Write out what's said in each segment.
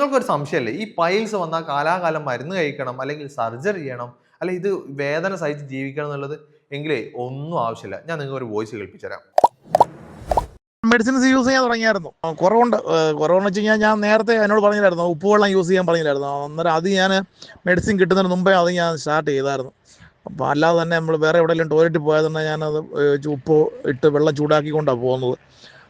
നിങ്ങൾക്കൊരു സംശയമല്ലേ ഈ പൈൽസ് വന്നാൽ കാലാകാലം മരുന്ന് കഴിക്കണം അല്ലെങ്കിൽ സർജറി ചെയ്യണം അല്ലെ ഇത് വേദന സഹിച്ച് ജീവിക്കണം എന്നുള്ളത്? എങ്കിലേ ഒന്നും ആവശ്യമില്ല. ഞാൻ നിങ്ങൾക്ക് ഒരു വോയിസ് കേൾപ്പിച്ചുതരാം. മെഡിസിൻസ് യൂസ് ചെയ്യാൻ തുടങ്ങിയായിരുന്നു. കുറവുണ്ട്. കുറവെന്ന് വെച്ച് കഴിഞ്ഞാൽ ഞാൻ നേരത്തെ എന്നോട് പറഞ്ഞില്ലായിരുന്നു. ഉപ്പുവെള്ളം യൂസ് ചെയ്യാൻ പറഞ്ഞില്ലായിരുന്നു. അന്നേരം അത് ഞാൻ മെഡിസിൻ കിട്ടുന്നതിന് മുമ്പേ അത് ഞാൻ സ്റ്റാർട്ട് ചെയ്തായിരുന്നു. അപ്പോൾ അല്ലാതെ തന്നെ നമ്മൾ വേറെ എവിടെയെങ്കിലും ടോയ്ലറ്റിൽ തന്നെ ഞാനത് ഉപ്പ് ഇട്ട് വെള്ളം ചൂടാക്കിക്കൊണ്ടാണ് പോകുന്നത്.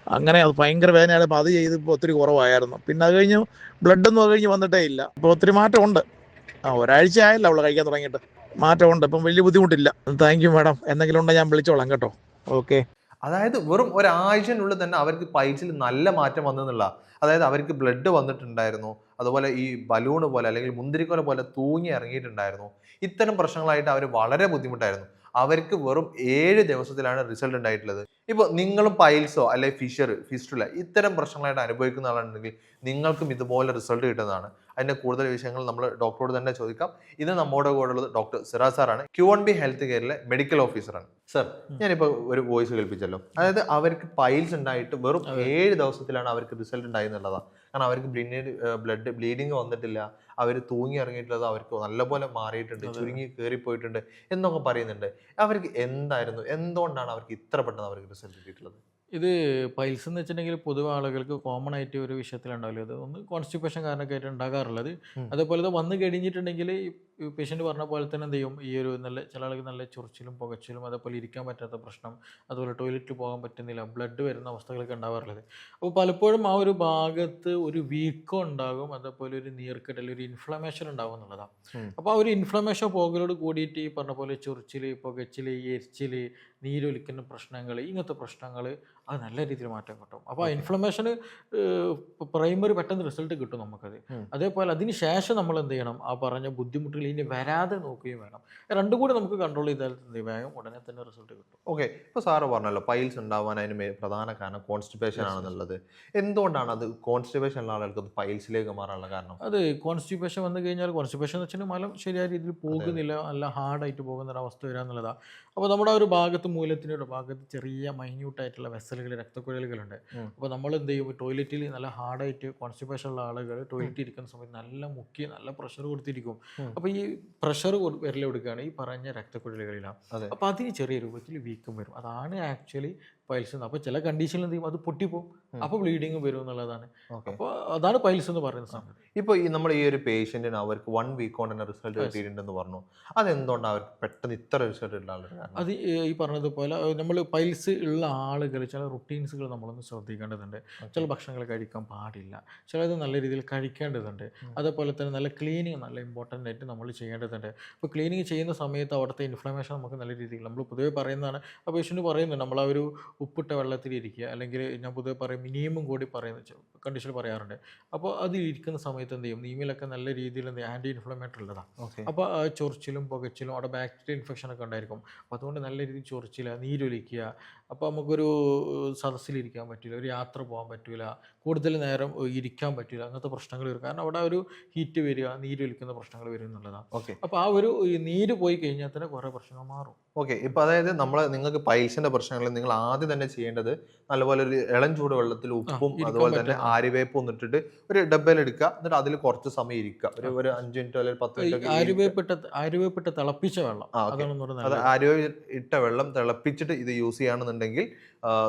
അങ്ങനെ അത് ഭയങ്കര വേദനയായപ്പോൾ അത് ചെയ്തപ്പോൾ ഒത്തിരി കുറവായിരുന്നു. പിന്നെ അത് കഴിഞ്ഞ് ബ്ലഡ് ഒന്നും അത് കഴിഞ്ഞ് വന്നിട്ടേ ഇല്ല. ഇപ്പോൾ ഒത്തിരി മാറ്റമുണ്ട്. ആ ഒരാഴ്ച ആയല്ല അവൾ കഴിക്കാൻ തുടങ്ങിയിട്ട്. മാറ്റമുണ്ട്. ഇപ്പം വലിയ ബുദ്ധിമുട്ടില്ല. താങ്ക് യു മാഡം എന്തെങ്കിലും ഉണ്ടെങ്കിൽ ഞാൻ വിളിച്ചോളാം കേട്ടോ. ഓക്കെ അതായത് വെറും ഒരാഴ്ചനുള്ളിൽ തന്നെ അവർക്ക് പൈൽസിൽ നല്ല മാറ്റം വന്നെന്നുള്ള അതായത് അവർക്ക് ബ്ലഡ് വന്നിട്ടുണ്ടായിരുന്നു. അതുപോലെ ഈ ബലൂണ് പോലെ അല്ലെങ്കിൽ മുന്തിരിക്കോല പോലെ തൂങ്ങി ഇറങ്ങിയിട്ടുണ്ടായിരുന്നു. ഇത്തരം പ്രശ്നങ്ങളായിട്ട് അവർ വളരെ ബുദ്ധിമുട്ടായിരുന്നു. അവർക്ക് വെറും ഏഴ് ദിവസത്തിലാണ് റിസൾട്ട് ഉണ്ടായിട്ടുള്ളത്. ഇപ്പോൾ നിങ്ങളും പൈൽസോ അല്ലെങ്കിൽ ഫിഷർ ഫിസ്റ്റുല ഇത്തരം പ്രശ്നങ്ങളായിട്ട് അനുഭവിക്കുന്ന ആളാണെങ്കിൽ നിങ്ങൾക്കും ഇതുപോലെ റിസൾട്ട് കിട്ടുന്നതാണ്. അതിന്റെ കൂടുതൽ വിഷയങ്ങൾ നമ്മൾ ഡോക്ടറോട് തന്നെ ചോദിക്കാം. ഇത് നമ്മുടെ കൂടെ ഉള്ളത് ഡോക്ടർ സിറാ സാറാണ് ക്യു വൺ ബി ഹെൽത്ത് കെയറിലെ മെഡിക്കൽ ഓഫീസറാണ് സർ ഞാനിപ്പോൾ ഒരു വോയിസ് കേൾപ്പിച്ചല്ലോ. അതായത് അവർക്ക് പൈൽസ് ഉണ്ടായിട്ട് വെറും ഏഴ് ദിവസത്തിലാണ് അവർക്ക് റിസൾട്ട് ഉണ്ടായെന്നുള്ളതാണ് കാരണം അവർക്ക് ബ്ലഡ് ബ്ലഡ് ബ്ലീഡിങ് വന്നിട്ടില്ല. അവർ തൂങ്ങി ഇറങ്ങിയിട്ടുള്ളത് അവർക്ക് നല്ലപോലെ മാറിയിട്ടുണ്ട് ചുരുങ്ങി കയറിപ്പോയിട്ടുണ്ട് എന്നൊക്കെ പറയുന്നുണ്ട്. അവർക്ക് എന്തായിരുന്നു? എന്തുകൊണ്ടാണ് അവർക്ക് ഇത്ര പെട്ടെന്ന് അവർക്ക് റിസൾട്ട് കിട്ടിയിട്ടുള്ളത്? ഇത് പൈൽസ് എന്ന് വെച്ചിട്ടുണ്ടെങ്കിൽ പൊതുവെ ആളുകൾക്ക് കോമൺ ആയിട്ട് ഒരു വിഷയത്തിലുണ്ടാവില്ല? അത് ഒന്ന് കോൺസ്റ്റിപ്പേഷൻ കാരണമൊക്കെ ആയിട്ട് ഉണ്ടാകാറുള്ളത്. അതേപോലെ ഇത് വന്നു കഴിഞ്ഞിട്ടുണ്ടെങ്കിൽ പേഷ്യന്റ് പറഞ്ഞ പോലെ തന്നെ എന്ത് ചെയ്യും? ഈ ഒരു നല്ല ചില ആൾക്ക് നല്ല ചൊറിച്ചിലും പുകച്ചിലും അതേപോലെ ഇരിക്കാൻ പറ്റാത്ത പ്രശ്നം അതുപോലെ ടോയ്ലറ്റിൽ പോകാൻ പറ്റുന്നില്ല ബ്ലഡ് വരുന്ന അവസ്ഥകളൊക്കെ ഉണ്ടാവാറുള്ളത്. അപ്പോൾ പലപ്പോഴും ആ ഒരു ഭാഗത്ത് ഒരു വീക്കം ഉണ്ടാകും അതേപോലെ ഒരു നീർക്കെട്ടൽ ഒരു ഇൻഫ്ലമേഷൻ ഉണ്ടാകും എന്നുള്ളതാണ്. അപ്പോൾ ആ ഒരു ഇൻഫ്ലമേഷൻ പോകലോട് കൂടിയിട്ട് ഈ പറഞ്ഞ പോലെ ചൊറിച്ചിൽ പുകച്ചിൽ എരിച്ചിൽ നീരൊലിക്കുന്ന പ്രശ്നങ്ങൾ ഇങ്ങനത്തെ പ്രശ്നങ്ങൾ അത് നല്ല രീതിയിൽ മാറ്റം കിട്ടും. അപ്പോൾ ആ ഇൻഫ്ലമേഷന് പ്രൈമറി പെട്ടെന്ന് റിസൾട്ട് കിട്ടും നമുക്കത്. അതേപോലെ അതിന് ശേഷം നമ്മൾ എന്ത് ചെയ്യണം? ആ പറഞ്ഞ ബുദ്ധിമുട്ടുകൾ ഇനി വരാതെ നോക്കുകയും വേണം. രണ്ടും കൂടി നമുക്ക് കൺട്രോൾ ചെയ്താൽ വേഗം ഉടനെ തന്നെ റിസൾട്ട് കിട്ടും. ഓക്കെ ഇപ്പോൾ സാറ് പറഞ്ഞല്ലോ പൈൽസ് ഉണ്ടാവാൻ അതിന് പ്രധാന കാരണം കോൺസ്റ്റിപ്പേഷൻ ആണെന്നുള്ളത്. എന്തുകൊണ്ടാണ് അത് കോൺസ്റ്റിപ്പേഷൻ ഉള്ള ആളുകൾക്ക് അത് പൈൽസിലേക്ക് മാറാനുള്ള കാരണം? അത് കോൺസ്റ്റിപ്പേഷൻ വന്നു കഴിഞ്ഞാൽ കോൺസ്റ്റിപ്പേഷൻ എന്ന് വെച്ചാൽ മലം ശരിയായ രീതിയിൽ പോകുന്നില്ല നല്ല ഹാർഡായിട്ട് പോകുന്ന ഒരു അവസ്ഥ വരിക എന്നുള്ളതാണ് അപ്പോൾ നമ്മുടെ ഒരു ഭാഗത്ത് മൂലത്തിന്റെ ഒരു ഭാഗത്ത് ചെറിയ മൈന്യൂട്ടായിട്ടുള്ള വെസലുകൾ രക്തക്കുഴലുകളുണ്ട്. അപ്പോൾ നമ്മൾ എന്ത് ചെയ്യും? ടോയ്ലറ്റിൽ നല്ല ഹാർഡായിട്ട് കോൺസ്റ്റിപ്പേഷൻ ഉള്ള ആളുകൾ ടോയ്ലറ്റിൽ ഇരിക്കുന്ന സമയത്ത് നല്ല മുക്കി നല്ല പ്രഷർ കൊടുത്തിരിക്കും. അപ്പോൾ ഈ പ്രഷർ വിരൽ എടുക്കുകയാണ് ഈ പറഞ്ഞ രക്തക്കുഴലുകളിലാണ്. അപ്പോൾ അതിന് ചെറിയ രൂപത്തിൽ വീക്കം വരും. അതാണ് ആക്ച്വലി പൈൽസ് എന്ന്. അപ്പോൾ ചില കണ്ടീഷനിൽ എന്ത് ചെയ്യും? അത് പൊട്ടിപ്പോവും. ഉം. അപ്പോൾ ബ്ലീഡിങ് വരും എന്നുള്ളതാണ്. അപ്പോൾ അതാണ് പൈൽസ് എന്ന് പറയുന്ന ഇപ്പോൾ ഈ നമ്മൾ ഈ ഒരു പേഷ്യന്റിന് അവർക്ക് വൺ വീക്ക് കൊണ്ട് തന്നെ റിസൾട്ട്. കിട്ടിയിട്ടുണ്ടെന്ന് പറഞ്ഞു. അതെന്തുകൊണ്ടാണ് അവർക്ക് പെട്ടെന്ന് ഇത്ര റിസൾട്ട് ഉള്ള കാരണം അത് ഈ പറഞ്ഞതുപോലെ നമ്മൾ പൈൽസ് ഉള്ള ആളുകൾ ചില റുട്ടീൻസുകൾ നമ്മളൊന്ന് ശ്രദ്ധിക്കേണ്ടതുണ്ട്. ചില ഭക്ഷണങ്ങൾ കഴിക്കാൻ പാടില്ല. ചിലത് നല്ല രീതിയിൽ കഴിക്കേണ്ടതുണ്ട്. അതേപോലെ തന്നെ നല്ല ക്ലീനിങ് നല്ല ഇമ്പോർട്ടന്റ് ആയിട്ട് നമ്മൾ ചെയ്യേണ്ടതുണ്ട്. അപ്പോൾ ക്ലീനിങ് ചെയ്യുന്ന സമയത്ത് അവിടുത്തെ ഇൻഫ്ലമേഷൻ നമുക്ക് നല്ല രീതിയിൽ നമ്മൾ പൊതുവേ പറയുന്നതാണ് ആ പേഷ്യന്റ് പറയുന്നുണ്ട് നമ്മൾ ആ ഒരു ഉപ്പിട്ട വെള്ളത്തിൽ ഇരിക്കുക. അല്ലെങ്കിൽ ഞാൻ പൊതുവെ പറയും മിനിമം കൂടി പറയുന്ന കണ്ടീഷൻ പറയാറുണ്ട്. അപ്പോൾ അത് ഇരിക്കുന്ന സമയത്ത് എന്ത് ചെയ്യും? നീമിലൊക്കെ നല്ല രീതിയിൽ എന്ത് ആന്റി ഇൻഫ്ലമേറ്ററി ഉള്ളതാണ് അപ്പോൾ ചൊറിച്ചിലും പുകച്ചിലും അവിടെ ബാക്ടീരിയ ഇൻഫെക്ഷൻ ഒക്കെ ഉണ്ടായിരിക്കും. അപ്പോൾ അതുകൊണ്ട് നല്ല രീതിയിൽ ചൊറിച്ചില്ല നീരൊലിക്കുക. അപ്പോൾ നമുക്കൊരു സദസ്സിലിരിക്കാൻ പറ്റില്ല ഒരു യാത്ര പോകാൻ പറ്റില്ല കൂടുതൽ നേരം ഇരിക്കാൻ പറ്റില്ല. അങ്ങനത്തെ പ്രശ്നങ്ങൾ വരും. കാരണം അവിടെ ഒരു ഹീറ്റ് വരിക നീരൊലിക്കുന്ന പ്രശ്നങ്ങൾ വരും എന്നുള്ളതാണ്. ഓക്കെ അപ്പോൾ ആ ഒരു നീര് പോയി കഴിഞ്ഞാൽ തന്നെ കുറേ പ്രശ്നങ്ങൾ മാറും. ഓക്കെ ഇപ്പൊ അതായത് നമ്മൾ നിങ്ങൾക്ക് പൈൽസിന്റെ പ്രശ്നങ്ങൾ നിങ്ങൾ ആദ്യം തന്നെ ചെയ്യേണ്ടത് നല്ലപോലെ ഒരു ഇളം ചൂട് വെള്ളത്തിൽ ഉപ്പും അതുപോലെ തന്നെ ആരിവേപ്പ് ആര്യവേപ്പും ഒന്ന് ഇട്ടിട്ട് ഒരു ഡബ്ബയിൽ എടുക്കുക. എന്നിട്ട് അതിൽ കുറച്ച് സമയം ഇരിക്കുക. ഒരു ഒരു അഞ്ച് മിനിറ്റോ അല്ലെങ്കിൽ പത്ത് മിനിറ്റോ. ആര്യവേപ്പിട്ട ആര്യവേപ്പിട്ട തിളപ്പിച്ച വെള്ളം. അതാണ് ആര്യവേപ്പ് ഇട്ട വെള്ളം തിളപ്പിച്ചിട്ട് ഇത് യൂസ് ചെയ്യുകയാണെന്നുണ്ടെങ്കിൽ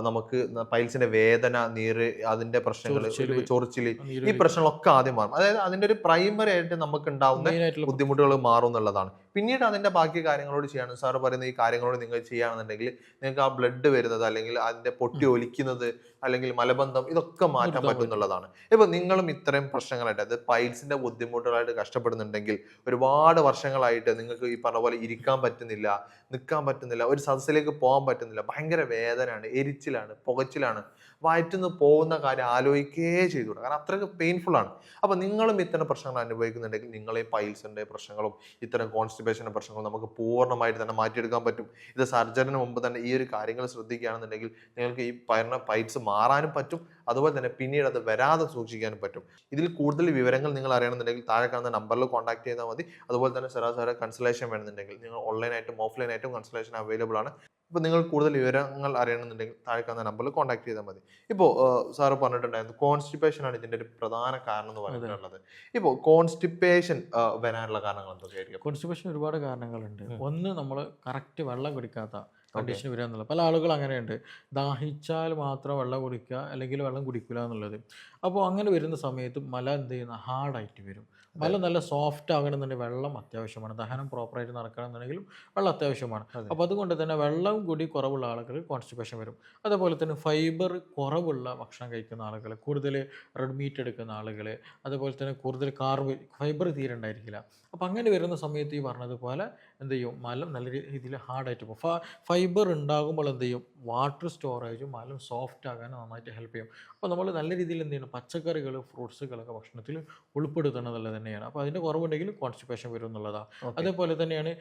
നമുക്ക് പൈൽസിന്റെ വേദന നീര് അതിന്റെ പ്രശ്നങ്ങൾ ചൊറിച്ചിൽ. ഈ പ്രശ്നങ്ങളൊക്കെ ആദ്യം മാറും അതായത് അതിന്റെ ഒരു പ്രൈമറി ആയിട്ട് നമുക്ക് ഉണ്ടാവുന്ന ബുദ്ധിമുട്ടുകൾ മാറും എന്നുള്ളതാണ് പിന്നീട് അതിന്റെ ബാക്കി കാര്യങ്ങളോട് ചെയ്യാണ്. സാറ് പറയുന്ന ഈ കാര്യങ്ങളോട് നിങ്ങൾ ചെയ്യുകയാണെന്നുണ്ടെങ്കിൽ നിങ്ങൾക്ക് ആ ബ്ലഡ് വരുന്നത് അല്ലെങ്കിൽ അതിന്റെ പൊട്ടി ഒലിക്കുന്നത് അല്ലെങ്കിൽ മലബന്ധം ഇതൊക്കെ മാറ്റാൻ പറ്റുന്നുള്ളതാണ്. ഇപ്പൊ നിങ്ങളും ഇത്രയും പ്രശ്നങ്ങളായിട്ട് അത് പൈൽസിന്റെ ബുദ്ധിമുട്ടുകളായിട്ട് കഷ്ടപ്പെടുന്നുണ്ടെങ്കിൽ ഒരുപാട് വർഷങ്ങളായിട്ട് നിങ്ങൾക്ക് ഈ പറഞ്ഞ പോലെ ഇരിക്കാൻ പറ്റുന്നില്ല നിൽക്കാൻ പറ്റുന്നില്ല ഒരു സദസ്സിലേക്ക് പോകാൻ പറ്റുന്നില്ല ഭയങ്കര വേദനയാണ് എരിച്ചിലാണ് പുകച്ചിലാണ്. വയറ്റുനിന്ന് പോകുന്ന കാര്യം ആലോചിക്കുകയേ ചെയ്തുകൂടാ. കാരണം അത്രയ്ക്ക് പെയിൻഫുൾ ആണ്. അപ്പൊ നിങ്ങളും ഇത്തരം പ്രശ്നങ്ങൾ അനുഭവിക്കുന്നുണ്ടെങ്കിൽ നിങ്ങളെ പൈൽസിന്റെ പ്രശ്നങ്ങളും ഇത്തരം കോൺസ്റ്റിപ്പേഷന്റെ പ്രശ്നങ്ങൾ നമുക്ക് പൂർണമായിട്ട് തന്നെ മാറ്റിയെടുക്കാൻ പറ്റും. ഇത് സർജറിന് മുമ്പ് തന്നെ ഈ ഒരു കാര്യങ്ങൾ ശ്രദ്ധിക്കുകയാണെന്നുണ്ടെങ്കിൽ നിങ്ങൾക്ക് ഈ പറഞ്ഞ പൈറ്റ്സ് മാറാനും പറ്റും. അതുപോലെ തന്നെ പിന്നീട് അത് വരാതെ സൂക്ഷിക്കാനും പറ്റും. ഇതിൽ കൂടുതൽ വിവരങ്ങൾ നിങ്ങൾ അറിയണമെന്നുണ്ടെങ്കിൽ താഴെ കാണുന്ന നമ്പറിൽ കോൺടാക്ട് ചെയ്താൽ മതി. അതുപോലെ തന്നെ സരാസര കൺസൾട്ടേഷൻ വേണമെന്നുണ്ടെങ്കിൽ നിങ്ങൾ ഓൺലൈനായിട്ടും ഓഫ്ലൈനായിട്ടും കൺസൾട്ടേഷൻ അവൈലബിൾ ആണ്. അപ്പോൾ നിങ്ങൾ കൂടുതൽ വിവരങ്ങൾ അറിയണമെന്നുണ്ടെങ്കിൽ താഴെ കാണുന്ന നമ്പറിൽ കോൺടാക്ട് ചെയ്താൽ മതി. ഇപ്പോൾ സാറ് പറഞ്ഞിട്ടുണ്ടായിരുന്നു കോൺസ്റ്റിപ്പേഷൻ ആണ് ഇതിന്റെ ഒരു പ്രധാന കാരണം എന്ന് പറഞ്ഞിട്ടുള്ളത്. ഇപ്പോൾ കോൺസ്റ്റിപ്പേഷൻ വരാനുള്ള കാരണങ്ങൾ എന്തൊക്കെയായിരിക്കും? കോൺസ്റ്റിപ്പേഷൻ ഒരുപാട് കാരണങ്ങളുണ്ട്. ഒന്ന് നമ്മൾ കറക്റ്റ് വെള്ളം കുടിക്കാത്ത കണ്ടീഷൻ വരിക എന്നുള്ളത്. പല ആളുകൾ അങ്ങനെയുണ്ട്. ദാഹിച്ചാൽ മാത്രം വെള്ളം കുടിക്കുക അല്ലെങ്കിൽ വെള്ളം കുടിക്കില്ല എന്നുള്ളത്. അപ്പോൾ അങ്ങനെ വരുന്ന സമയത്ത് മല എന്ത് ചെയ്യുന്ന? ഹാർഡായിട്ട് വരും. മല നല്ല സോഫ്റ്റ് ആകണമെന്നുണ്ടെങ്കിൽ വെള്ളം അത്യാവശ്യമാണ്. ദഹനം പ്രോപ്പറായിട്ട് നടക്കണമെന്നുണ്ടെങ്കിലും വെള്ളം അത്യാവശ്യമാണ്. അതെ. അപ്പോൾ അതുകൊണ്ട് തന്നെ വെള്ളം കൂടി കുറവുള്ള ആളുകൾക്ക് കോൺസ്റ്റിപ്പേഷൻ വരും. അതേപോലെ തന്നെ ഫൈബർ കുറവുള്ള ഭക്ഷണം കഴിക്കുന്ന ആളുകൾ കൂടുതൽ റെഡ് മീറ്റ് എടുക്കുന്ന ആളുകൾ അതുപോലെ തന്നെ കൂടുതൽ കാർബ് ഫൈബർ തീരെ ഉണ്ടായിരിക്കില്ല. അപ്പോൾ അങ്ങനെ വരുന്ന സമയത്ത് ഈ പറഞ്ഞതുപോലെ എന്ത് ചെയ്യും? മലം നല്ല രീതിയിൽ ഹാർഡായിട്ട് പോകും. ഫൈബർ ഉണ്ടാകുമ്പോൾ എന്ത് ചെയ്യും? വാട്ടർ സ്റ്റോറേജും മലം സോഫ്റ്റ് ആകാൻ നന്നായിട്ട് ഹെൽപ്പ് ചെയ്യും. അപ്പോൾ നമ്മൾ നല്ല രീതിയിൽ എന്ത് ചെയ്യണം? പച്ചക്കറികൾ ഫ്രൂട്ട്സുകളൊക്കെ ഭക്ഷണത്തിൽ ഉൾപ്പെടുത്തണം എന്നുള്ളത് തന്നെയാണ്. അപ്പോൾ അതിന്റെ കുറവുണ്ടെങ്കിൽ കോൺസ്റ്റിപ്പേഷൻ വരും എന്നുള്ളതാണ്. അതേപോലെ തന്നെയാണ്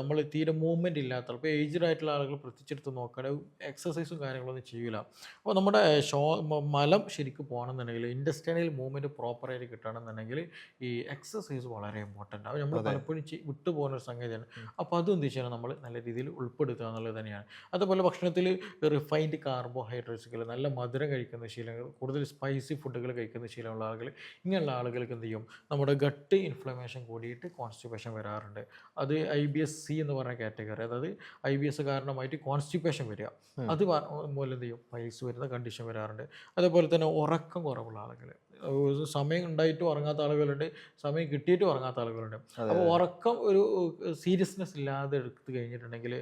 നമ്മൾ തീരെ മൂവ്മെന്റ് ഇല്ലാത്ത ഇപ്പോൾ ഏജ്ഡ് ആയിട്ടുള്ള ആളുകൾ പ്രത്യേകിച്ചെടുത്ത് നോക്കുകയാണെങ്കിൽ എക്സസൈസും കാര്യങ്ങളൊന്നും ചെയ്യില്ല അപ്പോൾ നമ്മുടെ ഷോ മലം ശരിക്കും പോകണമെന്നുണ്ടെങ്കിൽ ഇൻഡസ്ട്രിയൽ മൂവ്മെന്റ് പ്രോപ്പറായിട്ട് കിട്ടണമെന്നുണ്ടെങ്കിൽ ഈ എക്സസൈസ് വളരെ ഇമ്പോർട്ടന്റ് ആണ് നമ്മൾ പലപ്പോഴും വിട്ടുപോകുന്ന ഒരു സംഗതിയാണ്. അപ്പോൾ അതും എന്ത് ചെയ്യണം നമ്മൾ നല്ല രീതിയിൽ ഉൾപ്പെടുത്തുക എന്നുള്ളത് തന്നെയാണ്. അതുപോലെ ഭക്ഷണത്തിൽ റിഫൈൻഡ് കാർബോഹൈഡ്രേറ്റ്സുകൾ നല്ല മധുരം കഴിക്കുന്ന ശീലങ്ങൾ കൂടുതൽ സ്പൈസി ഫുഡുകൾ കഴിക്കുന്ന ശീലമുള്ള ആളുകൾ ഇങ്ങനെയുള്ള ആളുകൾക്ക് എന്ത് ചെയ്യും? നമ്മുടെ ഗട്ട് ഇൻഫ്ലമേഷൻ കൂടിയിട്ട് കോൺസ്റ്റിപ്പേഷൻ വരാറുണ്ട്. അത് ഐ ബി എസ് സി എന്ന് പറഞ്ഞ കാറ്റഗറി അതായത് ഐ ബി എസ് കാരണമായിട്ട് കോൺസ്റ്റിപ്പേഷൻ വരിക. അത് മൂലം എന്ത് ചെയ്യും? പൈസ വരുന്ന കണ്ടീഷൻ വരാറുണ്ട്. അതുപോലെ തന്നെ ഉറക്കം കുറവുള്ള ആളുകൾ. സമയം ഉണ്ടായിട്ടും ഉറങ്ങാത്ത ആളുകളുണ്ട് സമയം കിട്ടിയിട്ടും ഉറങ്ങാത്ത ആളുകളുണ്ട്. അപ്പോൾ ഉറക്കം ഒരു സീരിയസ്നെസ് ഇല്ലാതെ എടുത്തു കഴിഞ്ഞിട്ടുണ്ടെങ്കിൽ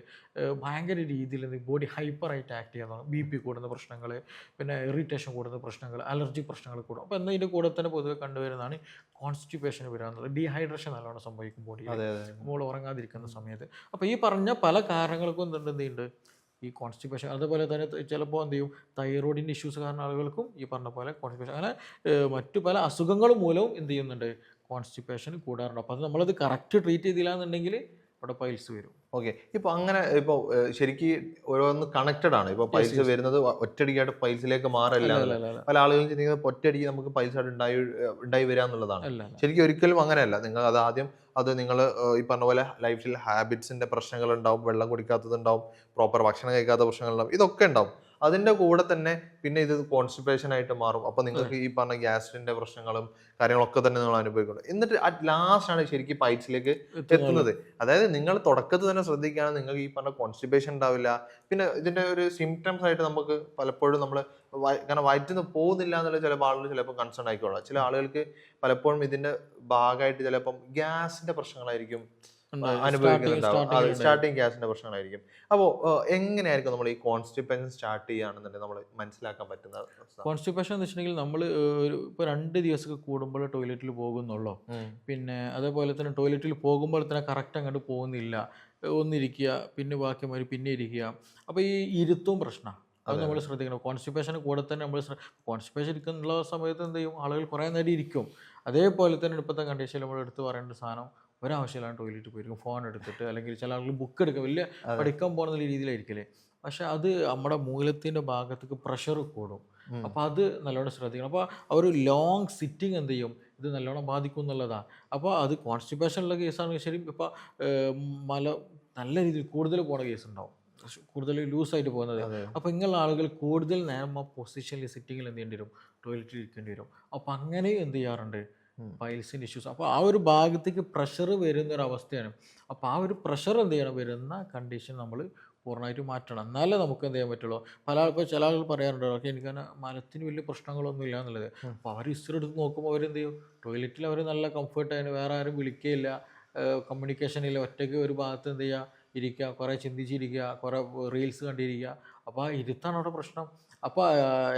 ഭയങ്കര രീതിയിൽ ബോഡി ഹൈപ്പറായിട്ട് ആക്ട് ചെയ്യാൻ തുടങ്ങും. ബി പി കൂടുന്ന പ്രശ്നങ്ങൾ പിന്നെ ഇറിറ്റേഷൻ കൂടുന്ന പ്രശ്നങ്ങൾ അലർജി പ്രശ്നങ്ങൾ കൂടും. അപ്പോൾ എന്നതിന്റെ കൂടെ തന്നെ പൊതുവെ കണ്ടുവരുന്നതാണ് കോൺസ്റ്റിപ്പേഷൻ വരിക എന്നുള്ളത്. ഡീഹൈഡ്രേഷൻ നല്ലോണം സംഭവിക്കും ബോഡി നമ്മൾ ഉറങ്ങാതിരിക്കുന്ന സമയത്ത്. അപ്പോൾ ഈ പറഞ്ഞ പല കാരണങ്ങൾക്കും എന്തുണ്ട് എന്ത് ചെയ്യുന്നുണ്ട് ഈ കോൺസ്റ്റിപ്പേഷൻ അതുപോലെ തന്നെ ചിലപ്പോൾ എന്ത് ചെയ്യും? തൈറോയിഡിന്റെ ഇഷ്യൂസ് കാരണം ആളുകൾക്കും ഈ പറഞ്ഞ പോലെ കോൺസ്റ്റിപ്പേഷൻ അങ്ങനെ മറ്റു പല അസുഖങ്ങളും മൂലവും എന്ത് ചെയ്യുന്നുണ്ട്? കോൺസ്റ്റിപ്പേഷൻ കൂടാറുണ്ട്. അപ്പോൾ അത് നമ്മളത് കറക്റ്റ് ട്രീറ്റ് ചെയ്തില്ല എന്നുണ്ടെങ്കിൽ അവിടെ പൈൽസ് വരും. ഓക്കെ ഇപ്പോൾ അങ്ങനെ ഇപ്പോൾ ശരിക്കും ഓരോന്ന് കണക്റ്റഡ് ആണ്. ഇപ്പോൾ പൈൽസ്. വരുന്നത് ഒറ്റടിക്കായിട്ട് ഒറ്റയടിക്കായിട്ട് പൈൽസിലേക്ക് മാറില്ല പല ആളുകളും ചിന്തിക്കുന്നത് ഒറ്റയടിക്ക് നമുക്ക് പൈസ ഉണ്ടായി ഉണ്ടായി വരിക എന്നുള്ളതാണ് ശരിക്കും ഒരിക്കലും അങ്ങനെയല്ല. നിങ്ങൾ അത് ആദ്യം അത് നിങ്ങൾ ഈ പറഞ്ഞ പോലെ ലൈഫിൽ ഹാബിറ്റ്സിന്റെ പ്രശ്നങ്ങൾ ഉണ്ടാവും വെള്ളം കുടിക്കാത്തത് ഉണ്ടാവും പ്രോപ്പർ ഭക്ഷണം കഴിക്കാത്ത പ്രശ്നങ്ങളുണ്ടാവും ഇതൊക്കെ ഉണ്ടാവും. അതിന്റെ കൂടെ തന്നെ പിന്നെ ഇത് കോൺസ്റ്റിപ്പേഷൻ ആയിട്ട് മാറും. അപ്പൊ നിങ്ങൾക്ക് ഈ പറഞ്ഞ ഗ്യാസിന്റെ പ്രശ്നങ്ങളും കാര്യങ്ങളൊക്കെ തന്നെ നിങ്ങൾ അനുഭവിക്കുന്നുണ്ട് എന്നിട്ട് അറ്റ് ലാസ്റ്റ് ആണ് ശരിക്കും പൈറ്റ്സിലേക്ക് എത്തുന്നത്. അതായത് നിങ്ങൾ തുടക്കത്തിൽ തന്നെ ശ്രദ്ധിക്കുകയാണെങ്കിൽ നിങ്ങൾക്ക് ഈ പറഞ്ഞ കോൺസ്റ്റിപ്പേഷൻ ഉണ്ടാവില്ല. പിന്നെ ഇതിന്റെ ഒരു സിംറ്റംസ് ആയിട്ട് നമുക്ക് പലപ്പോഴും നമ്മൾ കാരണം വയറ്റിന്ന് പോകുന്നില്ല എന്നുള്ള ചില ആളുകൾ ചിലപ്പോൾ കൺസേൺ ആയിക്കോളാം. ചില ആളുകൾക്ക് പലപ്പോഴും ഇതിന്റെ ഭാഗമായിട്ട് ചിലപ്പം ഗ്യാസിന്റെ പ്രശ്നങ്ങളായിരിക്കും. അനുഭവിക്കുന്നുണ്ടാവും. സ്റ്റാർട്ടിങ് ഗ്യാസിന്റെ പ്രശ്നങ്ങളായിരിക്കും. അപ്പോൾ എങ്ങനെയായിരിക്കും നമ്മൾ ഈ കോൺസ്റ്റിപ്പേഷൻ സ്റ്റാർട്ട് ചെയ്യുകയാണെന്നുണ്ടെങ്കിൽ നമ്മൾ മനസ്സിലാക്കാൻ പറ്റുന്ന കോൺസ്റ്റിപ്പേഷൻ എന്ന് വെച്ചിട്ടുണ്ടെങ്കിൽ നമ്മൾ ഒരു ഇപ്പോൾ രണ്ട് ദിവസമൊക്കെ കൂടുമ്പോൾ ടോയ്ലറ്റിൽ പോകുന്നുള്ളൂ. പിന്നെ അതേപോലെ തന്നെ ടോയ്ലറ്റിൽ പോകുമ്പോൾ തന്നെ കറക്റ്റ് അങ്ങോട്ട് പോകുന്നില്ല. ഒന്നിരിക്കുക പിന്നെ ബാക്കി മാറി പിന്നെ ഇരിക്കുക. അപ്പോൾ ഈ ഇരുത്തും പ്രശ്നമാണ് അത് നമ്മൾ ശ്രദ്ധിക്കണം. കോൺസ്റ്റിപ്പേഷന് കൂടെ തന്നെ നമ്മൾ കോൺസ്റ്റിപ്പേഷൻ ഇരിക്കുന്ന സമയത്ത് എന്ത് ചെയ്യും? ആളുകൾ കുറേ നേരം ഇരിക്കും. അതേപോലെ തന്നെ ഇപ്പോഴത്തെ കണ്ടീഷനിൽ നമ്മൾ എടുത്തു പറയേണ്ട സാധനം ഒരാവശ്യമില്ലാണ്ട് ടോയ്ലറ്റിൽ പോയിരിക്കും ഫോൺ എടുത്തിട്ട് അല്ലെങ്കിൽ ചില ആളുകൾ ബുക്ക് എടുക്കുക വലിയ. പഠിക്കാൻ പോകുന്ന രീതിയിലായിരിക്കില്ലേ? പക്ഷെ അത് നമ്മുടെ മൂലത്തിന്റെ ഭാഗത്തേക്ക് പ്രഷർ കൂടും. അപ്പോൾ അത് നല്ലോണം ശ്രദ്ധിക്കണം. അപ്പോൾ ആ ഒരു ലോങ് സിറ്റിങ് എന്ത് ചെയ്യും? ഇത് നല്ലോണം ബാധിക്കും എന്നുള്ളതാണ് അപ്പോൾ അത് കോൺസ്റ്റിപ്പേഷനുള്ള കേസാണെങ്കിൽ ശരി ഇപ്പോൾ മല നല്ല രീതിയിൽ കൂടുതൽ പോണ കേസ് ഉണ്ടാവും. കൂടുതൽ ലൂസായിട്ട് പോകുന്നത്. അപ്പോൾ ഇങ്ങനെയുള്ള ആളുകൾ കൂടുതൽ നേരം ആ പൊസിഷനിൽ സിറ്റിങ്ങിൽ എന്ത് ചെയ്യേണ്ടി വരും? ടോയ്ലറ്റിൽ ഇരിക്കേണ്ടി വരും. അപ്പോൾ അങ്ങനെ എന്ത് ചെയ്യാറുണ്ട്? ഉം. പൈൽസിന്റെ ഇഷ്യൂസ് അപ്പോൾ ആ ഒരു ഭാഗത്തേക്ക് പ്രഷർ വരുന്ന ഒരു അവസ്ഥയാണ് അപ്പോൾ ആ ഒരു പ്രഷർ എന്ത് ചെയ്യണം? വരുന്ന കണ്ടീഷൻ നമ്മൾ പൂർണമായിട്ട് മാറ്റണം. എന്നാലേ നമുക്ക് എന്ത് ചെയ്യാൻ പറ്റുള്ളൂ? പല ആൾക്കാർ ചില ആളുകൾ പറയാറുണ്ട് ഓക്കെ എനിക്ക് മലത്തിന് വലിയ പ്രശ്നങ്ങളൊന്നും ഇല്ല എന്നുള്ളത് അപ്പോൾ അവർ ഇസ്റ്റർ എടുത്ത് നോക്കുമ്പോൾ അവരെന്ത് ചെയ്യും? ടോയ്ലറ്റിൽ അവർ നല്ല കംഫർട്ടായിട്ട് വേറെ ആരും വിളിക്കുകയില്ല കമ്മ്യൂണിക്കേഷൻ ഇല്ല. ഒറ്റയ്ക്ക് ഒരു ഭാഗത്ത് എന്ത് ചെയ്യുക? ഇരിക്കുക. കുറേ ചിന്തിച്ചിരിക്കുക. കുറേ റീൽസ് കണ്ടിരിക്കുക. അപ്പോൾ ഇരുത്താണ് അവിടെ പ്രശ്നം. അപ്പോൾ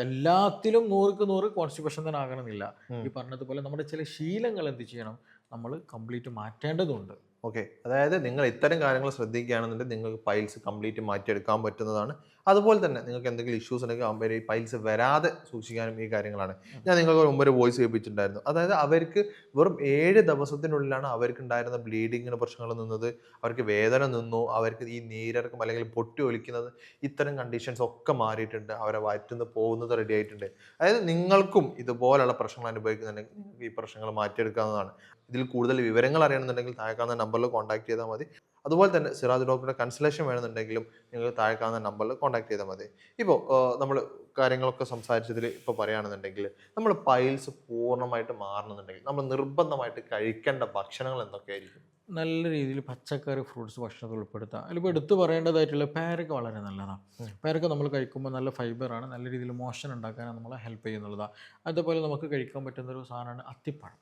എല്ലാത്തിലും നൂറുക്ക് നൂറ് കോൺസ്റ്റിപ്പേഷൻ തന്നെ ആകണമെന്നില്ല. ഈ പറഞ്ഞതുപോലെ നമ്മുടെ ചില ശീലങ്ങൾ എന്ത് ചെയ്യണം? നമ്മൾ കംപ്ലീറ്റ് മാറ്റേണ്ടതുണ്ട്. ഓക്കെ. അതായത് നിങ്ങൾ ഇത്തരം കാര്യങ്ങൾ ശ്രദ്ധിക്കുകയാണെന്നുണ്ടെങ്കിൽ നിങ്ങൾക്ക് പൈൽസ് കംപ്ലീറ്റ് മാറ്റിയെടുക്കാൻ പറ്റുന്നതാണ്. അതുപോലെ തന്നെ നിങ്ങൾക്ക് എന്തെങ്കിലും ഇഷ്യൂസ് ഉണ്ടെങ്കിൽ അവർ ഈ പൈൽസ് വരാതെ സൂക്ഷിക്കാനും ഈ കാര്യങ്ങളാണ്. ഞാൻ നിങ്ങൾക്ക് മുമ്പ് ഒരു വോയിസ് കേൾപ്പിച്ചിട്ടുണ്ടായിരുന്നു. അതായത് അവർക്ക് വെറും ഏഴ് ദിവസത്തിനുള്ളിലാണ് അവർക്ക് ഉണ്ടായിരുന്ന ബ്ലീഡിങ്ങിന് പ്രശ്നങ്ങൾ നിന്നത്. അവർക്ക് വേദന നിന്നു. അവർക്ക് ഈ നീരിറക്കം അല്ലെങ്കിൽ പൊട്ടി ഒലിക്കുന്നത് ഇത്തരം കണ്ടീഷൻസ് ഒക്കെ മാറിയിട്ടുണ്ട്. അവരെ വയറ്റുനിന്ന് പോകുന്നത് റെഡി ആയിട്ടുണ്ട്. അതായത് നിങ്ങൾക്കും ഇതുപോലെയുള്ള പ്രശ്നങ്ങൾ അനുഭവിക്കുന്നുണ്ടെങ്കിൽ ഈ പ്രശ്നങ്ങൾ മാറ്റിയെടുക്കാവുന്നതാണ്. ഇതിൽ കൂടുതൽ വിവരങ്ങൾ അറിയണമെന്നുണ്ടെങ്കിൽ താഴെ കാണുന്ന നമ്പറിൽ കോൺടാക്ട് ചെയ്താൽ മതി. അതുപോലെ തന്നെ സിറാജ് ഡോക്ടറുടെ കൺസൾട്ടേഷൻ വേണമെന്നുണ്ടെങ്കിലും നിങ്ങൾ താഴെ കാണുന്ന നമ്പറിൽ കോൺടാക്ട് ചെയ്താൽ മതി. ഇപ്പോൾ നമ്മൾ കാര്യങ്ങളൊക്കെ സംസാരിച്ചതിൽ ഇപ്പോൾ പറയുകയാണെന്നുണ്ടെങ്കിൽ നമ്മൾ പൈൽസ് പൂർണമായിട്ട് മാറണമെന്നുണ്ടെങ്കിൽ നമ്മൾ നിർബന്ധമായിട്ട് കഴിക്കേണ്ട ഭക്ഷണങ്ങൾ എന്തൊക്കെയായിരിക്കും? നല്ല രീതിയിൽ പച്ചക്കറി ഫ്രൂട്ട്സ് ഭക്ഷണത്തിൽ ഉൾപ്പെടുത്തുക അതിലിപ്പോൾ എടുത്തു പറയേണ്ടതായിട്ടുള്ള പേരക്ക വളരെ നല്ലതാണ്. പേരക്ക നമ്മൾ കഴിക്കുമ്പോൾ നല്ല ഫൈബറാണ് നല്ല രീതിയിൽ മോഷൻ ഉണ്ടാക്കാൻ നമ്മളെ ഹെൽപ്പ് ചെയ്യുന്നുള്ളതാണ് അതുപോലെ നമുക്ക് കഴിക്കാൻ പറ്റുന്ന ഒരു സാധനമാണ് അത്തിപ്പഴം.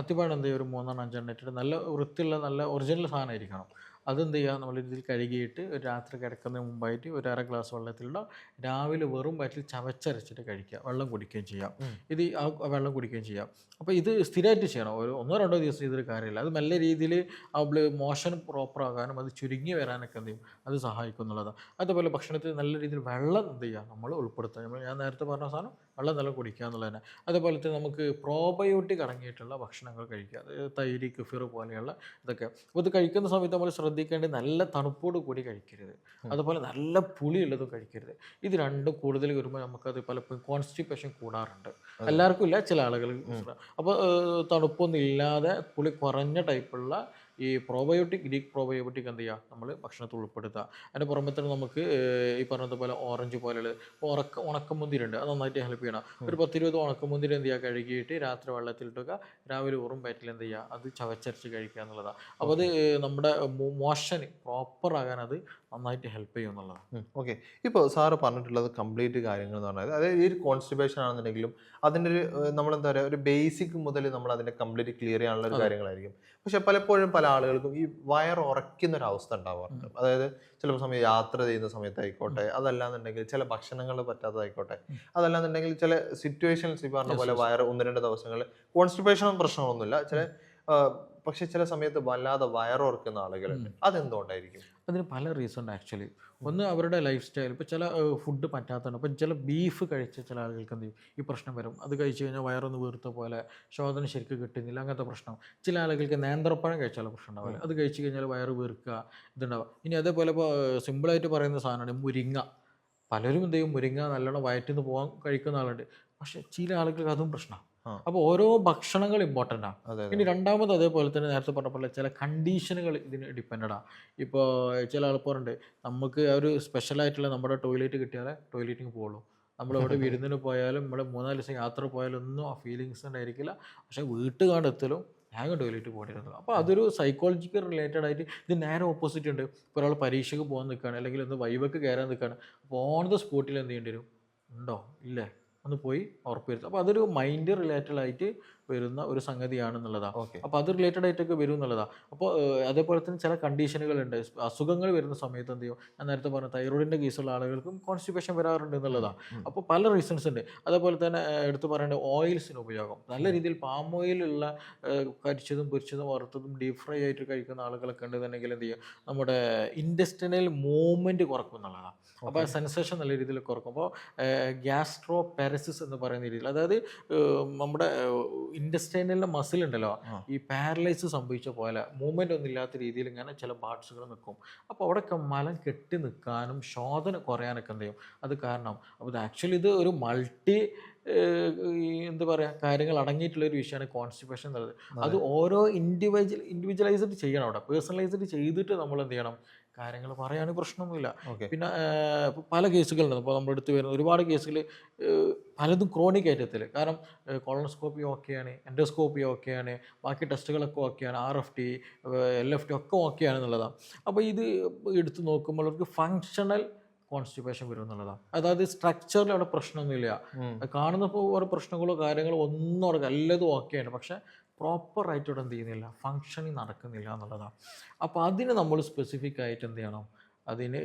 അത്തിപ്പഴം എന്ത് ചെയ്യും? ഒരു മൂന്നെണ്ണം അഞ്ചെണ്ണം ഇട്ടിട്ട് നല്ല വൃത്തിയുള്ള നല്ല ഒറിജിനൽ സാധനമായിരിക്കണം. അതെന്ത് ചെയ്യുക? നമ്മൾ ഇതിൽ കഴുകിയിട്ട് ഒരു രാത്രി കിടക്കുന്നതിന് മുമ്പായിട്ട് ഒരു അര ഗ്ലാസ് വെള്ളത്തിലോ രാവിലെ വെറും വയറ്റിൽ ചവച്ചരച്ചിട്ട് കഴിക്കുക. വെള്ളം കുടിക്കുകയും ചെയ്യാം. ഇത് ആ വെള്ളം കുടിക്കുകയും ചെയ്യാം. അപ്പോൾ ഇത് സ്ഥിരമായിട്ട് ചെയ്യണം. ഒരു ഒന്നോ രണ്ടോ ദിവസം ചെയ്തൊരു കാര്യമില്ല. അത് നല്ല രീതിയിൽ ആ മോഷൻ പ്രോപ്പർ ആകാനും അത് ചുരുങ്ങി വരാനൊക്കെ എന്ത് ചെയ്യും? അത് സഹായിക്കും എന്നുള്ളതാണ്. അതുപോലെ ഭക്ഷണത്തിൽ നല്ല രീതിയിൽ വെള്ളം എന്ത് ചെയ്യുക? നമ്മൾ ഉൾപ്പെടുത്തുക. നമ്മൾ ഞാൻ നേരത്തെ പറഞ്ഞ സാധനം വെള്ളം നല്ല കുടിക്കുക എന്നുള്ളത് തന്നെ അതുപോലെ തന്നെ നമുക്ക് പ്രോബയോട്ടിക് അടങ്ങിയിട്ടുള്ള ഭക്ഷണങ്ങൾ കഴിക്കുക. അതായത് തൈര് കിഫിർ പോലെയുള്ള ഇതൊക്കെ. അപ്പോൾ ഇത് കഴിക്കുന്ന സമയത്ത് നമ്മൾ ശ്രദ്ധിക്കേണ്ടത് നല്ല തണുപ്പോട് കൂടി കഴിക്കരുത്. അതുപോലെ നല്ല പുളിയുള്ളതും കഴിക്കരുത്. ഇത് രണ്ടും കൂടുതൽ വരുമ്പോൾ നമുക്കത് പലപ്പോഴും കോൺസ്റ്റിപ്പേഷൻ കൂടാറുണ്ട്. എല്ലാവർക്കും ഇല്ല ചില ആളുകൾ അപ്പോൾ തണുപ്പൊന്നും ഇല്ലാതെ പുളി കുറഞ്ഞ ടൈപ്പുള്ള ഈ പ്രോബയോട്ടിക് ഗ്രീക്ക് പ്രോബയോട്ടിക് എന്ത് ചെയ്യുക നമ്മൾ ഭക്ഷണത്തിൽ ഉൾപ്പെടുത്തുക അതിന്റെ പുറമെ തന്നെ നമുക്ക് ഈ പറഞ്ഞതുപോലെ ഓറഞ്ച് പോലെയുള്ള ഇപ്പോൾ ഉണക്ക ഉണക്കമുന്തിരിണ്ട് അത് നന്നായിട്ട് ഹെൽപ്പ് ചെയ്യണം. ഒരു പത്തിരുപത് ഉണക്കമുന്തിരി എന്ത് ചെയ്യുക കഴുകിയിട്ട് രാത്രി വെള്ളത്തിലിട്ടുക രാവിലെ ഉറും വയറ്റിൽ എന്ത് ചെയ്യുക അത് ചവച്ചരച്ച് കഴിക്കുക എന്നുള്ളതാണ് അപ്പോൾ അത് നമ്മുടെ മോഷന് പ്രോപ്പർ ആകാൻ അത് നന്നായിട്ട് ഹെൽപ്പ് ചെയ്യും എന്നുള്ളതാണ് ഓക്കെ ഇപ്പോൾ സാറ് പറഞ്ഞിട്ടുള്ളത് കംപ്ലീറ്റ് കാര്യങ്ങൾ എന്ന് പറഞ്ഞാൽ അതായത് ഈ ഒരു കോൺസ്റ്റിബേഷൻ ആണെന്നുണ്ടെങ്കിലും അതിന്റെ ഒരു നമ്മളെന്താ പറയുക ഒരു ബേസിക് മുതൽ നമ്മൾ അതിന്റെ കംപ്ലീറ്റ് ക്ലിയർ ചെയ്യാനുള്ള ഒരു കാര്യങ്ങളായിരിക്കും. പക്ഷെ പലപ്പോഴും പല ആളുകൾക്കും ഈ വയർ ഉറയ്ക്കുന്ന ഒരു അവസ്ഥ ഉണ്ടാവാറുണ്ട് അതായത് ചിലപ്പോൾ സമയം യാത്ര ചെയ്യുന്ന സമയത്തായിക്കോട്ടെ അതല്ലാന്നുണ്ടെങ്കിൽ ചില ഭക്ഷണങ്ങൾ പറ്റാത്തതായിക്കോട്ടെ അതല്ലാന്നുണ്ടെങ്കിൽ ചില സിറ്റുവേഷൻസ് ഈ പറഞ്ഞ പോലെ വയർ ഒന്ന് രണ്ട് ദിവസങ്ങളിൽ കോൺസ്റ്റിപ്പേഷനും പ്രശ്നങ്ങളൊന്നുമില്ല. ചില പക്ഷെ ചില സമയത്ത് വല്ലാതെ വയറുറക്കുന്ന ആളുകളുണ്ട് അതെന്തുകൊണ്ടായിരിക്കും? അതിന് പല റീസൺ ഉണ്ട് ആക്ച്വലി ഒന്ന് അവരുടെ ലൈഫ് സ്റ്റൈൽ ഇപ്പോൾ ചില ഫുഡ് പറ്റാത്തതാണ്. അപ്പം ചില ബീഫ് കഴിച്ച ചില ആളുകൾക്ക് എന്ത് ചെയ്യും? ഈ പ്രശ്നം വരും. അത് കഴിച്ചു കഴിഞ്ഞാൽ വയറൊന്ന് വീർത്ത പോലെ ശോധന ശരിക്കും കിട്ടുന്നില്ല. അങ്ങനത്തെ പ്രശ്നം. ചില ആളുകൾക്ക് നേന്ത്രപ്പഴം കഴിച്ചാൽ പ്രശ്നം ഉണ്ടാവില്ല. അത് കഴിച്ചു കഴിഞ്ഞാൽ വയറ് വീർക്കുക ഇതുണ്ടാവുക ഇനി അതേപോലെ ഇപ്പോൾ സിമ്പിളായിട്ട് പറയുന്ന സാധനമാണ് മുരിങ്ങ. പലരും എന്ത് ചെയ്യും? മുരിങ്ങ നല്ലോണം വയറ്റിൽ നിന്ന് പോകാൻ കഴിക്കുന്ന ആളുണ്ട്. പക്ഷേ ചില ആളുകൾക്ക് അതും പ്രശ്നമാണ്. അപ്പോൾ ഓരോ ഭക്ഷണങ്ങൾ ഇമ്പോർട്ടന്റ് ആണ് ഇനി രണ്ടാമത് അതേപോലെ തന്നെ നേരത്തെ പറഞ്ഞ പോലെ ചില കണ്ടീഷനുകൾ ഇതിന് ആണ് ഇപ്പോൾ ചില ആൾക്കാരുണ്ട്. നമുക്ക് ആ ഒരു സ്പെഷ്യലായിട്ടുള്ള നമ്മുടെ ടോയ്ലറ്റ് കിട്ടിയാലേ ടോയ്ലറ്റിങ് പോകുള്ളൂ നമ്മൾ എവിടെ വിരുന്നിന് പോയാലും നമ്മൾ മൂന്നാൽ ദിവസം യാത്ര പോയാലും ഒന്നും ആ ഫീലിങ്സ് ഉണ്ടായിരിക്കില്ല. പക്ഷേ വീട്ടുകാണ്ട് എത്തലും ഞാൻ ടോയ്ലറ്റ് പോകേണ്ടിരുന്നത് അപ്പോൾ അതൊരു സൈക്കോളജിക്കൽ റിലേറ്റഡ് ആയിട്ട് ഇത് നേരെ ഓപ്പോസിറ്റ് ഉണ്ട്. ഇപ്പോൾ ഒരാൾ പരീക്ഷയ്ക്ക് പോകാൻ നിൽക്കുകയാണ് അല്ലെങ്കിൽ ഒന്ന് വൈവക്ക് കയറാൻ നിൽക്കുകയാണ് അപ്പോൾ ഓൺ ദ സ്പോട്ടിൽ എന്ത് ചെയ്യേണ്ടി വരും? ഉണ്ടോ? ഇല്ലേ? ഒന്ന് പോയി ഉറപ്പ് വരുത്തും അപ്പോൾ അതൊരു മൈൻഡ് റിലേറ്റഡ് ആയിട്ട് വരുന്ന ഒരു സംഗതിയാണെന്നുള്ളതാണ് ഓക്കെ. അപ്പോൾ അത് റിലേറ്റഡ് ആയിട്ടൊക്കെ വരും എന്നുള്ളതാണ് അപ്പോൾ അതേപോലെ തന്നെ ചില കണ്ടീഷനുകൾ ഉണ്ട്. അസുഖങ്ങൾ വരുന്ന സമയത്ത് എന്ത് ചെയ്യും? ഞാൻ നേരത്തെ പറഞ്ഞ തൈറോയിഡിന്റെ കേസുള്ള ആളുകൾക്കും കോൺസ്റ്റിപ്പേഷൻ വരാറുണ്ട് എന്നുള്ളതാണ് അപ്പോൾ പല റീസൺസ് ഉണ്ട്. അതേപോലെ തന്നെ എടുത്തു പറയേണ്ട ഓയിൽസിന് ഉപയോഗം. നല്ല രീതിയിൽ പാം ഓയിലുള്ള കരിച്ചതും പൊരിച്ചതും വറുത്തതും ഡീപ് ഫ്രൈ ആയിട്ട് കഴിക്കുന്ന ആളുകളൊക്കെ ഉണ്ടെന്നുണ്ടെങ്കിൽ എന്ത് ചെയ്യും? നമ്മുടെ ഇൻഡസ്ട്രിയൽ മൂവ്മെന്റ് കുറക്കും എന്നുള്ളതാണ് അപ്പോൾ സെൻസേഷൻ നല്ല രീതിയിൽ കുറക്കും. അപ്പോൾ ഗ്യാസ്ട്രോ പാരസിസ് എന്ന് പറയുന്ന രീതിയിൽ. അതായത് നമ്മുടെ ഇൻഡസ്ട്രൈനലിന്റെ മസിൽ ഉണ്ടല്ലോ ഈ പാരലൈസ് സംഭവിച്ച പോലെ മൂവ്മെന്റ് ഒന്നും ഇല്ലാത്ത രീതിയിൽ ഇങ്ങനെ ചില പാർട്സുകൾ നിൽക്കും അപ്പോൾ അവിടെയൊക്കെ മലം കെട്ടി നിൽക്കാനും ശോധന കുറയാനൊക്കെ എന്ത് ചെയ്യും? അത് കാരണം അപ്പോൾ ഇത് ആക്ച്വലി ഇത് ഒരു മൾട്ടി എന്താ പറയുക കാര്യങ്ങൾ അടങ്ങിയിട്ടുള്ള ഒരു വിഷയമാണ് കോൺസ്റ്റിപ്പേഷൻ എന്നുള്ളത്. അത്. ഓരോ ഇൻഡിവിജ്വൽ ഇൻഡിവിജ്വലൈസ്ഡ് ചെയ്യണം അവിടെ. പേഴ്സണലൈസ്ഡ് ചെയ്തിട്ട് നമ്മൾ എന്ത് ചെയ്യണം? കാര്യങ്ങൾ പറയുകയാണെങ്കിൽ പ്രശ്നമൊന്നുമില്ല. പിന്നെ പല കേസുകളുണ്ട്. ഇപ്പോൾ നമ്മുടെ അടുത്ത് വരുന്ന ഒരുപാട് കേസുകൾ പലതും ക്രോണിക് ആയിട്ടത്തിൽ കാരണം കൊളോണോസ്കോപ്പി ഓക്കെയാണ് എൻഡോസ്കോപ്പി ഓക്കെയാണ് ബാക്കി ടെസ്റ്റുകളൊക്കെ ഓക്കെയാണ് R F T L F T ഒക്കെ ഓക്കെയാണ് എന്നുള്ളതാണ് അപ്പോൾ ഇത് എടുത്തു നോക്കുമ്പോൾ അവർക്ക് ഫങ്ഷണൽ കോൺസ്റ്റിപ്പേഷൻ വരും എന്നുള്ളതാണ് അതായത് സ്ട്രക്ചറിൽ അവിടെ പ്രശ്നമൊന്നുമില്ല. കാണുന്നപ്പോൾ ഓരോ പ്രശ്നങ്ങളോ കാര്യങ്ങളോ ഒന്നും അവിടെ എല്ലാതും ഓക്കെയാണ്. പക്ഷേ പ്രോപ്പറായിട്ട് ഇവിടെ എന്ത് ചെയ്യുന്നില്ല ഫങ്ഷനിങ് നടക്കുന്നില്ല എന്നുള്ളതാണ്. അപ്പോൾ അതിന് നമ്മൾ സ്പെസിഫിക് ആയിട്ട് എന്ത് ചെയ്യണം? അതിന്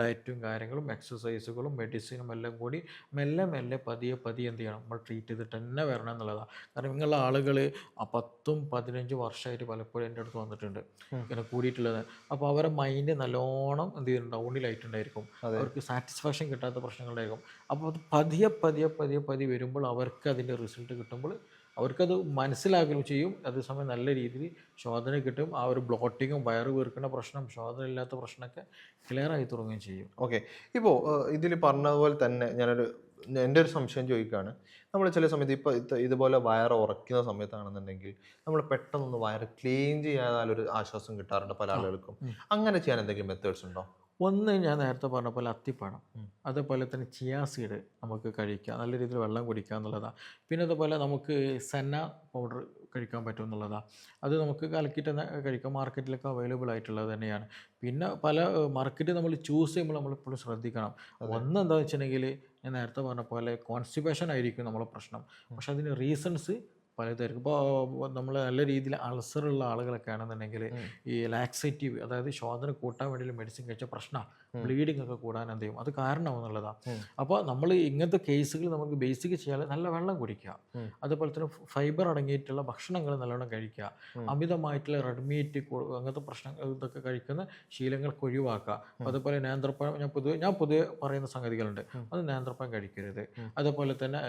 ഡയറ്റും കാര്യങ്ങളും എക്സസൈസുകളും മെഡിസിനും എല്ലാം കൂടി മെല്ലെ മെല്ലെ പതിയെ പതിയെ എന്ത് ചെയ്യണം? നമ്മൾ ട്രീറ്റ് ചെയ്തിട്ട് തന്നെ വരണം എന്നുള്ളതാണ്. കാരണം ഇങ്ങനെയുള്ള ആളുകൾ ആ പത്തും പതിനഞ്ചും വർഷമായിട്ട് പലപ്പോഴും എന്റെ അടുത്ത് വന്നിട്ടുണ്ട്. ഇങ്ങനെ കൂടിയിട്ടുള്ളത്. അപ്പോൾ അവരെ മൈൻഡ് നല്ലോണം എന്ത് ചെയ്യുന്നുണ്ട്? ഡൗണിലായിട്ടുണ്ടായിരിക്കും അതെ. അവർക്ക് സാറ്റിസ്ഫാക്ഷൻ കിട്ടാത്ത പ്രശ്നങ്ങളുണ്ടായിരിക്കും. അപ്പോൾ അത് പതിയെ പതിയെ പതിയെ പതിയെ വരുമ്പോൾ അവർക്ക് അതിന്റെ റിസൾട്ട് കിട്ടുമ്പോൾ അവർക്കത് മനസ്സിലാക്കുകയും ചെയ്യും. അതേസമയം നല്ല രീതിയിൽ ശോധന കിട്ടും. ആ ഒരു ബ്ലോട്ടിങ്ങും വയറ് വീർക്കുന്ന പ്രശ്നം ശോധന ഇല്ലാത്ത പ്രശ്നമൊക്കെ ക്ലിയർ ആയി തുടങ്ങുകയും ചെയ്യും. ഓക്കെ ഇപ്പോൾ ഇതിൽ പറഞ്ഞതുപോലെ തന്നെ ഞാനൊരു എന്റെ ഒരു സംശയം ചോദിക്കുകയാണ് നമ്മൾ ചില സമയത്ത് ഇപ്പോൾ ഇതുപോലെ വയർ ഉറക്കുന്ന സമയത്താണെന്നുണ്ടെങ്കിൽ നമ്മൾ പെട്ടെന്നൊന്ന് വയർ ക്ലീൻ ചെയ്യാതെ ഒരു ആശ്വാസം കിട്ടാറുണ്ട് പല ആളുകൾക്കും. അങ്ങനെ ചെയ്യാൻ എന്തെങ്കിലും മെത്തേഡ്സ് ഉണ്ടോ? ഒന്ന് ഞാൻ നേരത്തെ പറഞ്ഞ പോലെ അത്തിപ്പഴം അതേപോലെ തന്നെ ചിയാ സീഡ് നമുക്ക് കഴിക്കാം. നല്ല രീതിയിൽ വെള്ളം കുടിക്കുക എന്നുള്ളതാണ് പിന്നെ അതുപോലെ നമുക്ക് സെന്ന പൗഡർ കഴിക്കാൻ പറ്റും എന്നുള്ളതാണ് അത് നമുക്ക് കലക്കിയിട്ട് തന്നെ കഴിക്കാം. മാർക്കറ്റിലൊക്കെ അവൈലബിൾ ആയിട്ടുള്ളത് തന്നെയാണ്. പിന്നെ പല മാർക്കറ്റ് നമ്മൾ ചൂസ് ചെയ്യുമ്പോൾ നമ്മളെപ്പോഴും ശ്രദ്ധിക്കണം. ഒന്ന് എന്താണെന്ന് വെച്ചിട്ടുണ്ടെങ്കിൽ ഞാൻ നേരത്തെ പറഞ്ഞ പോലെ കോൺസ്റ്റിപ്പേഷൻ ആയിരിക്കും നമ്മളെ പ്രശ്നം. പക്ഷെ അതിന് റീസൺസ് പലതായിരിക്കും ഇപ്പോൾ നമ്മൾ നല്ല രീതിയിൽ അൾസറുള്ള ആളുകളൊക്കെ ആണെന്നുണ്ടെങ്കിൽ ഈ ലാക്സേറ്റീവ് അതായത് ശോധന കൂട്ടാൻ വേണ്ടി മെഡിസിൻ കഴിച്ച പ്രശ്നമാണ്. ബ്ലീഡിംഗ് ഒക്കെ കൂടാൻ എന്ത് ചെയ്യും? അത് കാരണമാവുന്നുള്ളതാണ് അപ്പോൾ നമ്മൾ ഇങ്ങനത്തെ കേസുകൾ നമുക്ക് ബേസിക് ചെയ്യാൻ നല്ല വെള്ളം കുടിക്കുക. അതുപോലെ തന്നെ ഫൈബർ അടങ്ങിയിട്ടുള്ള ഭക്ഷണങ്ങൾ നല്ലോണം കഴിക്കുക. അമിതമായിട്ടുള്ള റെഡ് മീറ്റ് അങ്ങനത്തെ പ്രശ്നങ്ങൾ ഇതൊക്കെ കഴിക്കുന്ന ശീലങ്ങൾക്ക് ഒഴിവാക്കുക. അതുപോലെ നേന്ത്രപ്പഴം ഞാൻ പൊതുവെ ഞാൻ പൊതുവെ പറയുന്ന സംഗതികളുണ്ട്. അത് നേന്ത്രപ്പഴം കഴിക്കരുത്. അതുപോലെ തന്നെ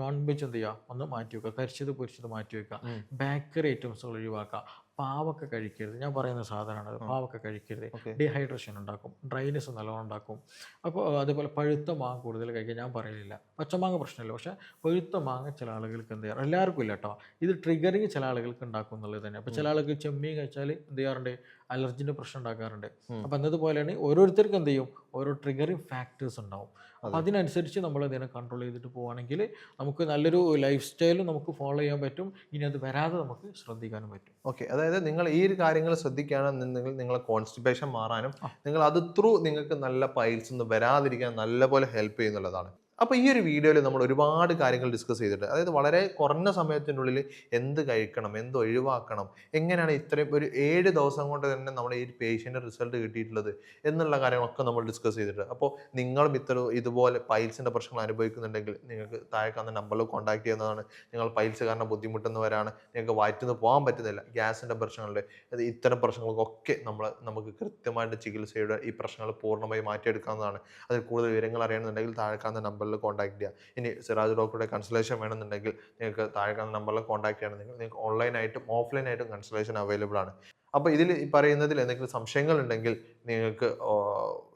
നോൺ വെജ് എന്ത് ചെയ്യുക? ഒന്ന് മാറ്റി വെക്കുക കരിച്ചത് പൊരിച്ചത് മാറ്റി വെക്കുക. ബേക്കറി ഐറ്റംസുകൾ ഒഴിവാക്കുക. പാവൊക്കെ കഴിക്കരുത്. ഞാൻ പറയുന്ന സാധനമാണ് പാവൊക്കെ കഴിക്കരുത്. ഡീഹൈഡ്രേഷൻ ഉണ്ടാക്കും. ഡ്രൈനസ് നല്ലോണം ഉണ്ടാക്കും. അപ്പോൾ അതുപോലെ പഴുത്ത മാങ്ങ കൂടുതൽ കഴിക്കാൻ ഞാൻ പറയലില്ല. പച്ചമാങ്ങ പ്രശ്നമില്ല. പക്ഷേ പഴുത്ത മാങ്ങ ചില ആളുകൾക്ക് എന്ത് ചെയ്യാറ് എല്ലാവർക്കും ഇല്ല കേട്ടോ. ഇത് ട്രിഗറിങ് ചില ആളുകൾക്ക് ഉണ്ടാക്കും എന്നുള്ളത് തന്നെ. അപ്പോൾ ചില ആളുകൾ ചെമ്മീൻ കഴിച്ചാൽ എന്ത് ചെയ്യാറുണ്ട്? അലർജിന്റെ പ്രശ്നം ഉണ്ടാക്കാറുണ്ട്. അപ്പം എന്നതുപോലെയാണ് ഓരോരുത്തർക്കും എന്ത് ചെയ്യും? ഓരോ ട്രിഗറിങ് ഫാക്ടേഴ്സ് ഉണ്ടാവും. അപ്പം അതിനനുസരിച്ച് നമ്മൾ ഇതിനെ കൺട്രോൾ ചെയ്തിട്ട് പോവുകയാണെങ്കിൽ നമുക്ക് നല്ലൊരു ലൈഫ് സ്റ്റൈലും നമുക്ക് ഫോളോ ചെയ്യാൻ പറ്റും. ഇനി അത് വരാതെ നമുക്ക് ശ്രദ്ധിക്കാനും പറ്റും. ഓക്കെ അതായത് നിങ്ങൾ ഈ ഒരു കാര്യങ്ങൾ ശ്രദ്ധിക്കുകയാണെന്നുണ്ടെങ്കിൽ നിങ്ങളെ കോൺസ്റ്റിപ്പേഷൻ മാറാനും നിങ്ങൾ അത് ത്രൂ നിങ്ങൾക്ക് നല്ല പൈൽസ് ഒന്നും വരാതിരിക്കാൻ നല്ലപോലെ ഹെൽപ്പ് ചെയ്യുന്നുള്ളതാണ്. അപ്പോൾ ഈ ഒരു വീഡിയോയിൽ നമ്മൾ ഒരുപാട് കാര്യങ്ങൾ ഡിസ്കസ് ചെയ്തിട്ടുണ്ട്. അതായത് വളരെ കുറഞ്ഞ സമയത്തിനുള്ളിൽ എന്ത് കഴിക്കണം എന്ത് ഒഴിവാക്കണം എങ്ങനെയാണ് ഇത്രയും ഒരു ഏഴ് ദിവസം കൊണ്ട് തന്നെ നമ്മുടെ ഈ പേഷ്യന്റെ റിസൾട്ട് കിട്ടിയിട്ടുള്ളത് എന്നുള്ള കാര്യങ്ങളൊക്കെ നമ്മൾ ഡിസ്കസ് ചെയ്തിട്ടുണ്ട്. അപ്പോൾ നിങ്ങളും ഇത്തരം ഇതുപോലെ പൈൽസിന്റെ പ്രശ്നങ്ങൾ അനുഭവിക്കുന്നുണ്ടെങ്കിൽ നിങ്ങൾക്ക് താഴെ കാണുന്ന നമ്പറിൽ കോൺടാക്ട് ചെയ്യുന്നതാണ്. നിങ്ങൾ പൈൽസ് കാരണം ബുദ്ധിമുട്ടുന്നവരാണ്. നിങ്ങൾക്ക് വയറ്റിൽ പോകാൻ പറ്റുന്നില്ല. ഗ്യാസിന്റെ പ്രശ്നങ്ങളുടെ ഇത്തരം പ്രശ്നങ്ങൾക്കൊക്കെ നമ്മൾ നമുക്ക് കൃത്യമായിട്ട് ചികിത്സയുടെ ഈ പ്രശ്നങ്ങൾ പൂർണമായി മാറ്റിയെടുക്കാവുന്നതാണ്. അതിൽ കൂടുതൽ വിവരങ്ങൾ അറിയണമെന്നുണ്ടെങ്കിൽ താഴെ കാണുന്ന നമ്പറിൽ കോൺടാക്ട് ചെയ്യുക ഇനി സിറാജ് ഡോക്ടറുടെ കൺസൾട്ടേഷൻ വേണമെന്നുണ്ടെങ്കിൽ നിങ്ങൾക്ക് താഴെ കാണുന്ന നമ്പറിൽ കോൺടാക്ട് ചെയ്യണമെങ്കിൽ നിങ്ങൾക്ക് ഓൺലൈനായിട്ടും ഓഫ്ലൈനായിട്ടും കൺസൾട്ടേഷൻ അവൈലബിൾ ആണ്. അപ്പോൾ ഇതിൽ ഈ പറയുന്നതിൽ എന്തെങ്കിലും സംശയങ്ങൾ ഉണ്ടെങ്കിൽ നിങ്ങൾക്ക്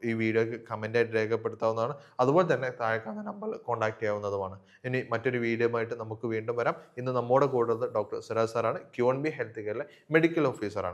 ഈ വീഡിയോക്ക് കമന്റായിട്ട് രേഖപ്പെടുത്താവുന്നതാണ്. അതുപോലെ തന്നെ താഴെ കാണുന്ന നമ്പറിൽ കോൺടാക്ട് ചെയ്യാവുന്നതുമാണ്. ഇനി മറ്റൊരു വീഡിയോ ആയിട്ട് നമുക്ക് വീണ്ടും വരാം. ഇന്ന് നമ്മുടെ കൂടെ ഡോക്ടർ സിറാജ് സാറാണ് ക്യു എൻ ബി ഹെൽത്ത് കെയറിലെ മെഡിക്കൽ ഓഫീസറാണ്